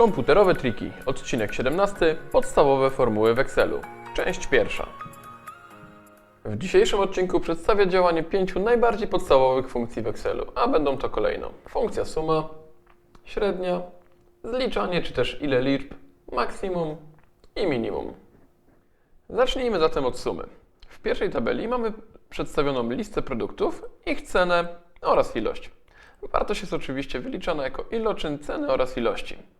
Komputerowe triki, odcinek 17, podstawowe formuły w Excelu, część pierwsza. W dzisiejszym odcinku przedstawię działanie pięciu najbardziej podstawowych funkcji w Excelu, a będą to kolejno funkcja suma, średnia, zliczanie czy też ile liczb, maksimum i minimum. Zacznijmy zatem od sumy. W pierwszej tabeli mamy przedstawioną listę produktów, ich cenę oraz ilość. Wartość jest oczywiście wyliczana jako iloczyn ceny oraz ilości.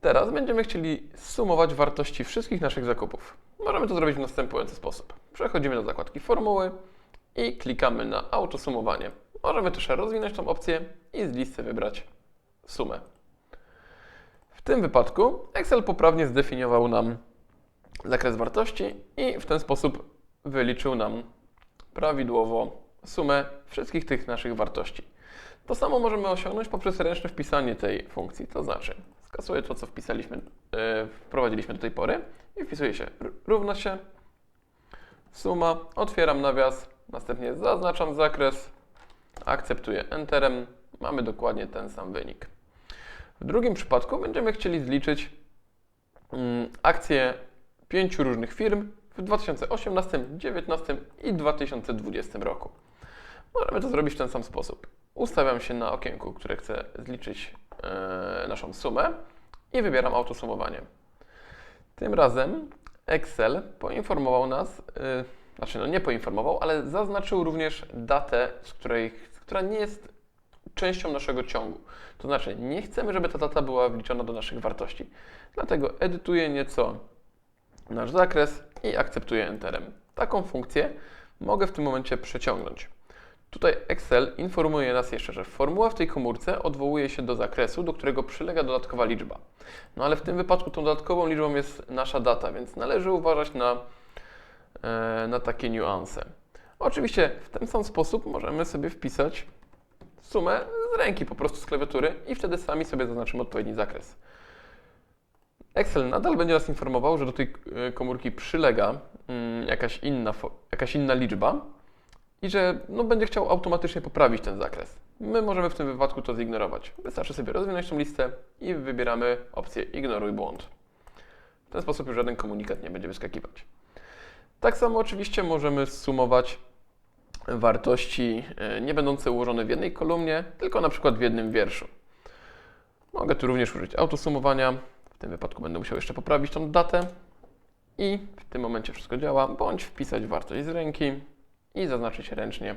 Teraz będziemy chcieli sumować wartości wszystkich naszych zakupów. Możemy to zrobić w następujący sposób. Przechodzimy do zakładki formuły i klikamy na autosumowanie. Możemy też rozwinąć tą opcję i z listy wybrać sumę. W tym wypadku Excel poprawnie zdefiniował nam zakres wartości i w ten sposób wyliczył nam prawidłowo sumę wszystkich tych naszych wartości. To samo możemy osiągnąć poprzez ręczne wpisanie tej funkcji, to znaczy skasuję to, co wpisaliśmy, yy, wprowadziliśmy do tej pory i wpisuje się równa się suma, otwieram nawias, następnie zaznaczam zakres, akceptuję Enterem, mamy dokładnie ten sam wynik. W drugim przypadku będziemy chcieli zliczyć mm, akcje pięciu różnych firm w 2018, 2019 i 2020 roku. Możemy to zrobić w ten sam sposób. Ustawiam się na okienku, które chcę zliczyć naszą sumę i wybieram autosumowanie. Tym razem Excel poinformował nas, e, znaczy no nie poinformował, ale zaznaczył również datę, z której, która nie jest częścią naszego ciągu. To znaczy nie chcemy, żeby ta data była wliczona do naszych wartości. Dlatego edytuję nieco nasz zakres i akceptuję Enterem. Taką funkcję mogę w tym momencie przeciągnąć. Tutaj Excel informuje nas jeszcze, że formuła w tej komórce odwołuje się do zakresu, do którego przylega dodatkowa liczba. No ale w tym wypadku tą dodatkową liczbą jest nasza data, więc należy uważać na, e, na takie niuanse. Oczywiście w ten sam sposób możemy sobie wpisać sumę z ręki, po prostu z klawiatury i wtedy sami sobie zaznaczymy odpowiedni zakres. Excel nadal będzie nas informował, że do tej e, komórki przylega mm, jakaś inna, jakaś inna liczba i że no, będzie chciał automatycznie poprawić ten zakres. My możemy w tym wypadku to zignorować. Wystarczy sobie rozwinąć tą listę i wybieramy opcję Ignoruj błąd. W ten sposób już żaden komunikat nie będzie wyskakiwać. Tak samo oczywiście możemy sumować wartości e, nie będące ułożone w jednej kolumnie, tylko na przykład w jednym wierszu. Mogę tu również użyć autosumowania. W tym wypadku będę musiał jeszcze poprawić tą datę i w tym momencie wszystko działa, bądź wpisać wartość z ręki i zaznaczyć ręcznie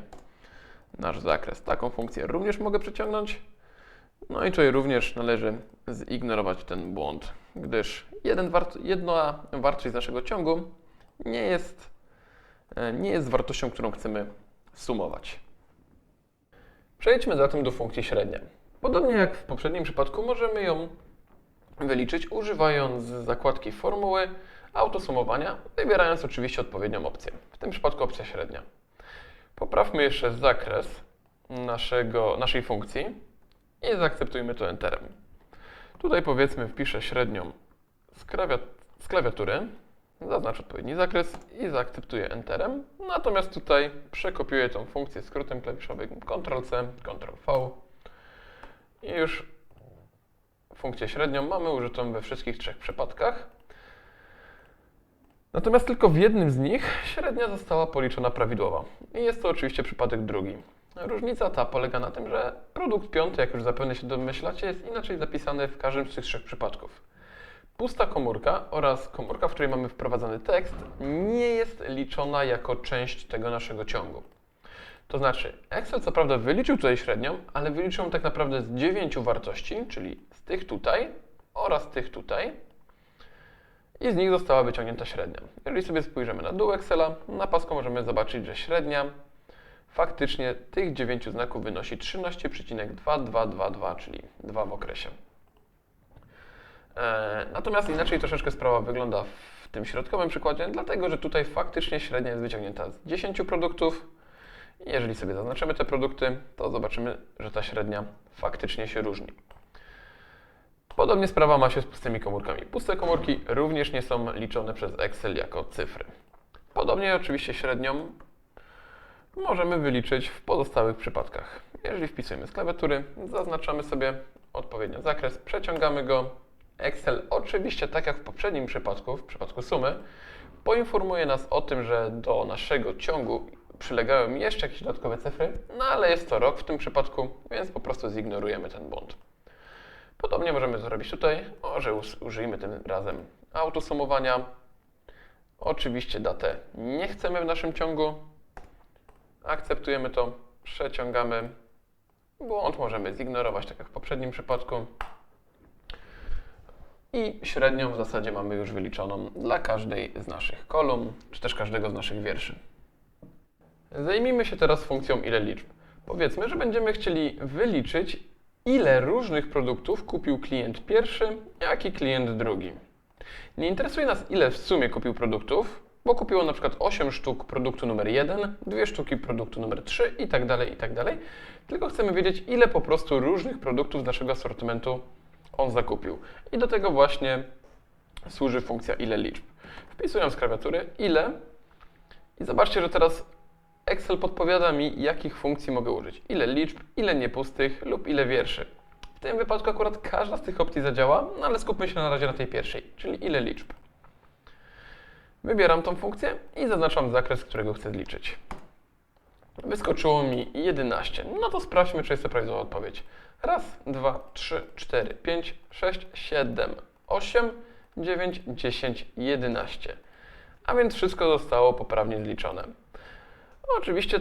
nasz zakres. Taką funkcję również mogę przeciągnąć. No i tutaj również należy zignorować ten błąd, gdyż wart jedna wartość z naszego ciągu nie jest, e, nie jest wartością, którą chcemy sumować. Przejdźmy zatem do funkcji średnia. Podobnie jak w poprzednim przypadku możemy ją wyliczyć używając zakładki formuły autosumowania, wybierając oczywiście odpowiednią opcję. W tym przypadku opcja średnia. Poprawmy jeszcze zakres naszego, naszej funkcji i zaakceptujmy to Enterem. Tutaj powiedzmy wpiszę średnią z, krawia, z klawiatury, zaznaczę odpowiedni zakres i zaakceptuję Enterem. Natomiast tutaj przekopiuję tą funkcję skrótem klawiszowym Ctrl-C, Ctrl-V i już funkcję średnią mamy użytą we wszystkich trzech przypadkach. Natomiast tylko w jednym z nich średnia została policzona prawidłowo. I jest to oczywiście przypadek drugi. Różnica ta polega na tym, że produkt piąty, jak już zapewne się domyślacie, jest inaczej zapisany w każdym z tych trzech przypadków. Pusta komórka oraz komórka, w której mamy wprowadzany tekst, nie jest liczona jako część tego naszego ciągu. To znaczy, Excel co prawda wyliczył tutaj średnią, ale wyliczył tak naprawdę z dziewięciu wartości, czyli z tych tutaj oraz tych tutaj, i z nich została wyciągnięta średnia. Jeżeli sobie spojrzymy na dół Excela, na pasku możemy zobaczyć, że średnia faktycznie tych 9 znaków wynosi 13,2222, czyli 2 w okresie. E, Natomiast inaczej troszeczkę sprawa wygląda w tym środkowym przykładzie, dlatego że tutaj faktycznie średnia jest wyciągnięta z 10 produktów. Jeżeli sobie zaznaczymy te produkty, to zobaczymy, że ta średnia faktycznie się różni. Podobnie sprawa ma się z pustymi komórkami. Puste komórki również nie są liczone przez Excel jako cyfry. Podobnie oczywiście średnią możemy wyliczyć w pozostałych przypadkach. Jeżeli wpisujemy z klawiatury, zaznaczamy sobie odpowiednio zakres, przeciągamy go Excel oczywiście, tak jak w poprzednim przypadku, w przypadku sumy, poinformuje nas o tym, że do naszego ciągu przylegają jeszcze jakieś dodatkowe cyfry, no ale jest to rok w tym przypadku, więc po prostu zignorujemy ten błąd. Podobnie możemy zrobić tutaj, może użyjmy tym razem autosumowania. Oczywiście datę nie chcemy w naszym ciągu, akceptujemy to, przeciągamy. Błąd możemy zignorować, tak jak w poprzednim przypadku. I średnią w zasadzie mamy już wyliczoną dla każdej z naszych kolumn, czy też każdego z naszych wierszy. Zajmijmy się teraz funkcją ile liczb. Powiedzmy, że będziemy chcieli wyliczyć, ile różnych produktów kupił klient pierwszy, jak i klient drugi. Nie interesuje nas, ile w sumie kupił produktów, bo kupiło na przykład 8 sztuk produktu numer 1, 2 sztuki produktu numer 3 i tak dalej, i tak dalej. Tylko chcemy wiedzieć, ile po prostu różnych produktów z naszego asortymentu on zakupił. I do tego właśnie służy funkcja ile liczb. Wpisuję z klawiatury ile i zobaczcie, że teraz Excel podpowiada mi, jakich funkcji mogę użyć. Ile liczb, ile niepustych lub ile wierszy. W tym wypadku akurat każda z tych opcji zadziała, no ale skupmy się na razie na tej pierwszej, czyli ile liczb. Wybieram tą funkcję i zaznaczam zakres, którego chcę zliczyć. Wyskoczyło mi 11. No to sprawdźmy, czy jest to prawidłowa odpowiedź. Raz, dwa, trzy, cztery, pięć, sześć, siedem, osiem, dziewięć, dziesięć, jedenaście. A więc wszystko zostało poprawnie zliczone. Oczywiście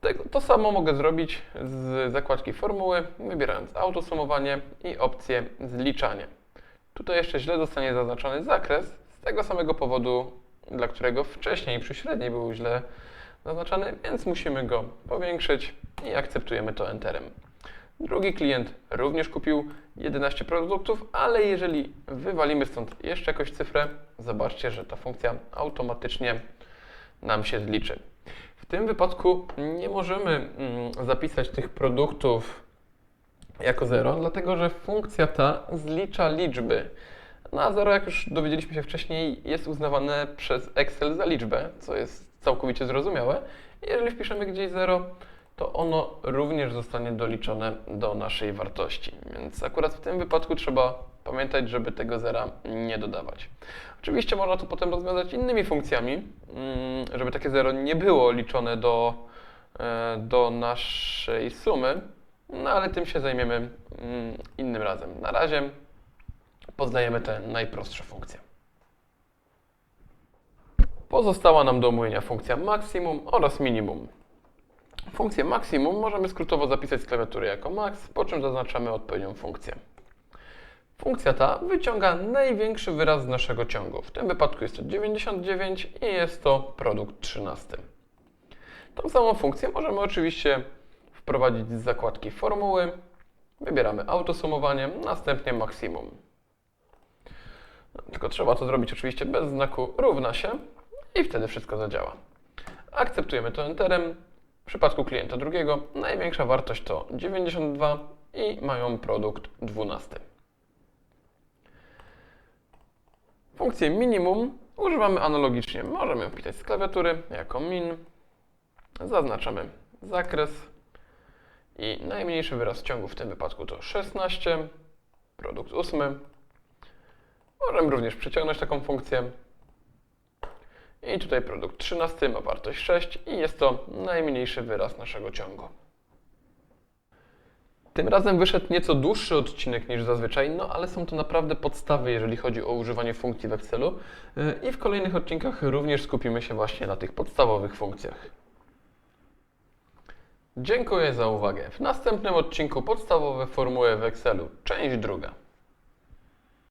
tego, to samo mogę zrobić z zakładki formuły, wybierając autosumowanie i opcję zliczanie. Tutaj jeszcze źle zostanie zaznaczony zakres z tego samego powodu, dla którego wcześniej przy średniej był źle zaznaczony, więc musimy go powiększyć i akceptujemy to Enterem. Drugi klient również kupił 11 produktów, ale jeżeli wywalimy stąd jeszcze jakąś cyfrę, zobaczcie, że ta funkcja automatycznie nam się zliczy. Tym wypadku nie możemy mm, zapisać tych produktów jako 0, dlatego że funkcja ta zlicza liczby. No a 0, jak już dowiedzieliśmy się wcześniej, jest uznawane przez Excel za liczbę, co jest całkowicie zrozumiałe. Jeżeli wpiszemy gdzieś 0, to ono również zostanie doliczone do naszej wartości. Więc akurat w tym wypadku trzeba pamiętać, żeby tego zera nie dodawać. Oczywiście można to potem rozwiązać innymi funkcjami, mm, żeby takie zero nie było liczone do, e, do naszej sumy, no ale tym się zajmiemy mm, innym razem. Na razie poznajemy te najprostsze funkcje. Pozostała nam do omówienia funkcja maksimum oraz minimum. Funkcję maksimum możemy skrótowo zapisać z klawiatury jako max, po czym zaznaczamy odpowiednią funkcję. Funkcja ta wyciąga największy wyraz z naszego ciągu. W tym wypadku jest to 99 i jest to produkt 13. Tą samą funkcję możemy oczywiście wprowadzić z zakładki formuły. Wybieramy autosumowanie, następnie maksimum. Tylko trzeba to zrobić oczywiście bez znaku równa się i wtedy wszystko zadziała. Akceptujemy to Enterem. W przypadku klienta drugiego największa wartość to 92 i mają produkt 12. Funkcję minimum używamy analogicznie. Możemy ją wpisać z klawiatury jako min. Zaznaczamy zakres i najmniejszy wyraz ciągu w tym wypadku to 16, produkt 8. Możemy również przeciągnąć taką funkcję. I tutaj produkt 13 ma wartość 6 i jest to najmniejszy wyraz naszego ciągu. Tym razem wyszedł nieco dłuższy odcinek niż zazwyczaj, no ale są to naprawdę podstawy, jeżeli chodzi o używanie funkcji w Excelu yy, i w kolejnych odcinkach również skupimy się właśnie na tych podstawowych funkcjach. Dziękuję za uwagę. W następnym odcinku podstawowe formuły w Excelu, część druga.